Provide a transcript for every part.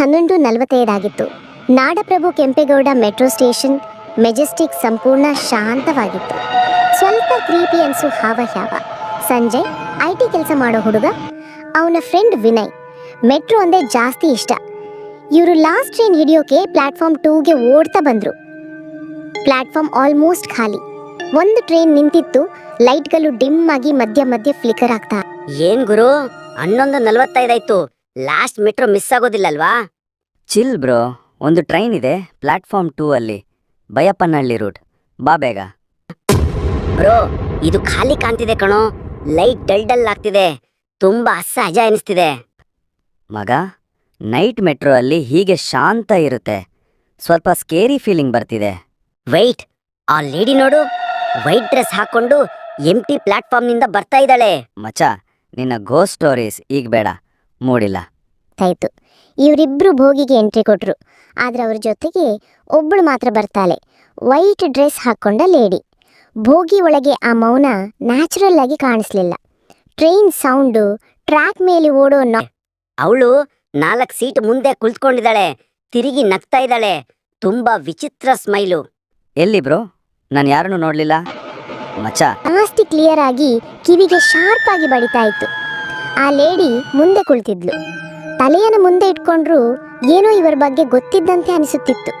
ಹನ್ನೊಂದು ನಲವತ್ತೈದಾಗಿತ್ತು ನಾಡಪ್ರಭು Kempegowda metro station Majestic ಸಂಪೂರ್ಣ ಶಾಂತವಾಗಿತ್ತು. ಸ್ವಲ್ಪ ಕ್ರೀಪಿ ಅನ್ಸು ಹಾವ ಹ್ಯಾವ ಸಂಜೆ ಐ ಟಿ ಕೆಲಸ ಮಾಡೋ ಹುಡುಗ, ಅವನ ಫ್ರೆಂಡ್ ವಿನಯ್. ಮೆಟ್ರೋ ಅಂದ್ರೆ ಜಾಸ್ತಿ ಇಷ್ಟ. ಇವರು ಲಾಸ್ಟ್ ಟ್ರೈನ್ ಹಿಡಿಯೋಕೆ ಪ್ಲಾಟ್ಫಾರ್ಮ್ ಟೂಗೆ ಓಡ್ತಾ ಬಂದರು. ಪ್ಲಾಟ್ಫಾರ್ಮ್ ಆಲ್ಮೋಸ್ಟ್ ಖಾಲಿ. ಒಂದು ಟ್ರೈನ್ ನಿಂತಿತ್ತು, ಲೈಟ್ಗಳು ಡಿಮ್ ಆಗಿ ಮಧ್ಯ ಮಧ್ಯ ಫ್ಲಿಕರ್ ಆಗ್ತಾ ಏನ್ ಗುರು? ಹನ್ನೊಂದು ನಲ್ವತ್ತೈದಾಯ್ತು ಲಾಸ್ಟ್ ಮೆಟ್ರೋ ಮಿಸ್ ಆಗೋದಿಲ್ಲಲ್ವಾ? ಚಿಲ್ ಬ್ರೋ ಒಂದು ಟ್ರೈನ್ ಇದೆ ಪ್ಲಾಟ್ಫಾರ್ಮ್ ಟೂ ಅಲ್ಲಿ ಬಯಪ್ಪನಹಳ್ಳಿ ರೂಟ್. ಬಾ ಬೇಗ. ಬ್ರೋ ಇದು ಖಾಲಿ ಕಾಣ್ತಿದೆ ಕಣೋ. ಲೈಟ್ ಡಲ್ ಡಲ್ ಆಗ್ತಿದೆ ತುಂಬಾ ಅಸಹಜ ಎನಿಸ್ತಿದೆ. ಮಗ ನೈಟ್ ಮೆಟ್ರೋ ಅಲ್ಲಿ ಹೀಗೆ ಶಾಂತ ಇರುತ್ತೆ. ಸ್ವಲ್ಪ ಸ್ಕೇರಿ ಫೀಲಿಂಗ್ ಬರ್ತಿದೆ. ವೈಟ್ ಆ ಲೇಡಿ ನೋಡು. ವೈಟ್ ಡ್ರೆಸ್ ಹಾಕೊಂಡು ಎಂಟಿ ಪ್ಲಾಟ್ಫಾರ್ಮ್ನಿಂದ ಬರ್ತಾ ಇದ್ದಾಳೆ. ಮಚ ನಿನ್ನ ಗೋ ಸ್ಟೋರೀಸ್ ಈಗ ಬೇಡ. ಮೂಡಿಲ್ಲ. ಆಯ್ತು. ಇವರಿಬ್ಬರು ಭೋಗಿಗೆ ಎಂಟ್ರಿ ಕೊಟ್ರು. ಆದ್ರೆ ಅವ್ರ ಜೊತೆಗೆ ಒಬ್ಬಳು ಮಾತ್ರ ಬರ್ತಾಳೆ. ವೈಟ್ ಡ್ರೆಸ್ ಹಾಕೊಂಡ ಲೇಡಿ ಭೋಗಿ ಒಳಗೆ ಆ ಮೌನ ನ್ಯಾಚುರಲ್ ಆಗಿ ಕಾಣಿಸ್ಲಿಲ್ಲ. ಟ್ರೈನ್ ಸೌಂಡು ಟ್ರ್ಯಾಕ್ ಮೇಲೆ ಓಡೋ ನಾ ಅವಳು ನಾಲ್ಕು ಸೀಟ್ ಮುಂದೆ ಕುಳಿತುಕೊಂಡಿದ್ದಾಳೆ. ತಿರುಗಿ ನಗ್ತಾ ಇದ್ದಾಳೆ. ತುಂಬಾ ವಿಚಿತ್ರ ಸ್ಮೈಲು ಎಲ್ಲಿ ಬ್ರೋ? ನಾನು ಯಾರನ್ನು ನೋಡಲಿಲ್ಲ. ಮಚ್ಚ. ಜಾಸ್ತಿ ಕ್ಲಿಯರ್ ಆಗಿ ಕಿವಿಗೆ ಶಾರ್ಪ್ ಆಗಿ ಬಡಿತಾ ಇತ್ತು. ಆ ಲೇಡಿ ಮುಂದೆ ಕುಳಿತಿದ್ಲು. ತಲೆಯನ್ನು ಮುಂದೆ ಇಟ್ಕೊಂಡ್ರು ಏನೋ ಇವರ ಬಗ್ಗೆ ಗೊತ್ತಿದ್ದಂತೆ ಅನಿಸುತ್ತಿತ್ತು.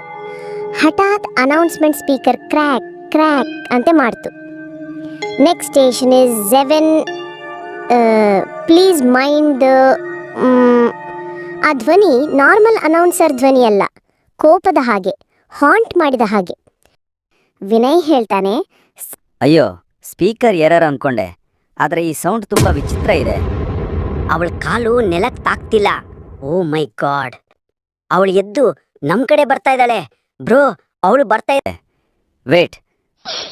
ಹಠಾತ್ ಅನೌನ್ಸ್ಮೆಂಟ್ ಸ್ಪೀಕರ್ ಕ್ರ್ಯಾಕ್ ಕ್ರ್ಯಾಕ್ ಅಂತ ಮಾಡ್ತು. Next station is seven please mind ಆ ಧ್ವನಿ ನಾರ್ಮಲ್ ಅನೌನ್ಸರ್ ಧ್ವನಿ ಅಲ್ಲ, ಕೋಪದ ಹಾಗೆ ಹಾಂಟ್ ಮಾಡಿದ ಹಾಗೆ. ವಿನಯ್ ಹೇಳ್ತಾನೆ, ಅಯ್ಯೋ ಸ್ಪೀಕರ್ ಎರರ್ ಅನ್ಕೊಂಡೆ, ಆದರೆ ಈ ಸೌಂಡ್ ತುಂಬ ವಿಚಿತ್ರ ಇದೆ. ಅವಳ ಕಾಲು ನೆಲಕ್ ತಾಕ್ತಿಲ್ಲ ಓ ಮೈ ಗಾಡ್. ಅವಳು ಎದ್ದು ನಮ್ ಕಡೆ ಬರ್ತಾ ಇದ್ದಾಳೆ. ಬ್ರೋ, ಅವಳು ಬರ್ತಾ ಇದೆ ವೇಟ್.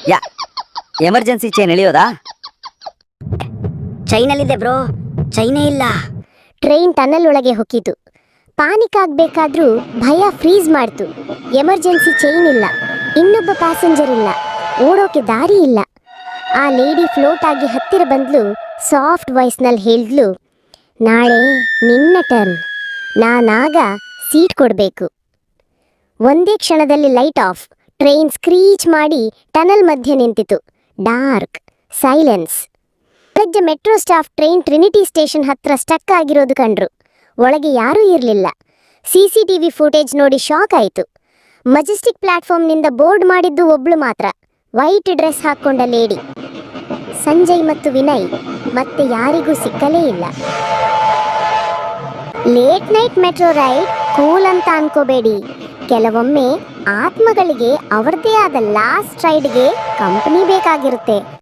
ಯಾ, ಎಮರ್ಜೆನ್ಸಿ ಚೈನ್ ಎಳೆಯೋದಾ? ಚೈನಲ್ಲಿದೆ ಬ್ರೋ. ಚೈನೇ ಇಲ್ಲ. ಟ್ರೈನ್ ಟನಲ್ ಒಳಗೆ ಹೊಕ್ಕಿತು. ಪಾನಿಕ್ ಆಗ್ಬೇಕಾದ್ರೂ ಭಯ ಫ್ರೀಸ್ ಮಾಡ್ತು. ಎಮರ್ಜೆನ್ಸಿ ಚೈನ್ ಇಲ್ಲ. ಇನ್ನೊಬ್ಬ ಪ್ಯಾಸೆಂಜರ್ ಇಲ್ಲ. ಓಡೋಕೆ ದಾರಿ ಇಲ್ಲ. ಆ ಲೇಡಿ ಫ್ಲೋಟ್ ಆಗಿ ಹತ್ತಿರ ಬಂದ್ಲು, ಸಾಫ್ಟ್ ವಾಯ್ಸ್ನಲ್ಲಿ ಹೇಳಿದ್ಲು ನಾಳೆ ನಿನ್ನ ಟರ್ನ್ ನಾನಾಗ ಸೀಟ್ ಕೊಡಬೇಕು. ಒಂದೇ ಕ್ಷಣದಲ್ಲಿ ಲೈಟ್ ಆಫ್ ಟ್ರೈನ್ ಸ್ಕ್ರೀಚ್ ಮಾಡಿ ಟನಲ್ ಮಧ್ಯೆ ನಿಂತಿತು. ಡಾರ್ಕ್ ಸೈಲೆನ್ಸ್ ಬೆಳಗ್ಗೆ metro staff train Trinity station ಹತ್ರ ಸ್ಟಕ್ ಆಗಿರೋದು ಕಂಡ್ರು. ಒಳಗೆ ಯಾರೂ ಇರಲಿಲ್ಲ. C C T V footage ನೋಡಿ ಶಾಕ್ ಆಯಿತು. ಮಜೆಸ್ಟಿಕ್ ಪ್ಲಾಟ್ಫಾರ್ಮ್ನಿಂದ ಬೋರ್ಡ್ ಮಾಡಿದ್ದು ಒಬ್ಳು ಮಾತ್ರ. ವೈಟ್ ಡ್ರೆಸ್ ಹಾಕ್ಕೊಂಡ ಲೇಡಿ ಸಂಜಯ್ ಮತ್ತು ವಿನಯ್. ಮತ್ತೆ ಯಾರಿಗೂ ಸಿಕ್ಕಲೇ ಇಲ್ಲ. Late night metro ride cool ಅಂತ ಅನ್ಕೋಬೇಡಿ. ಕೆಲವೊಮ್ಮೆ ಆತ್ಮಗಳಿಗೆ ಅವರದೇ ಆದ ಲಾಸ್ಟ್ ರೈಡ್ಗೆ ಕಂಪನಿ ಬೇಕಾಗಿರುತ್ತೆ.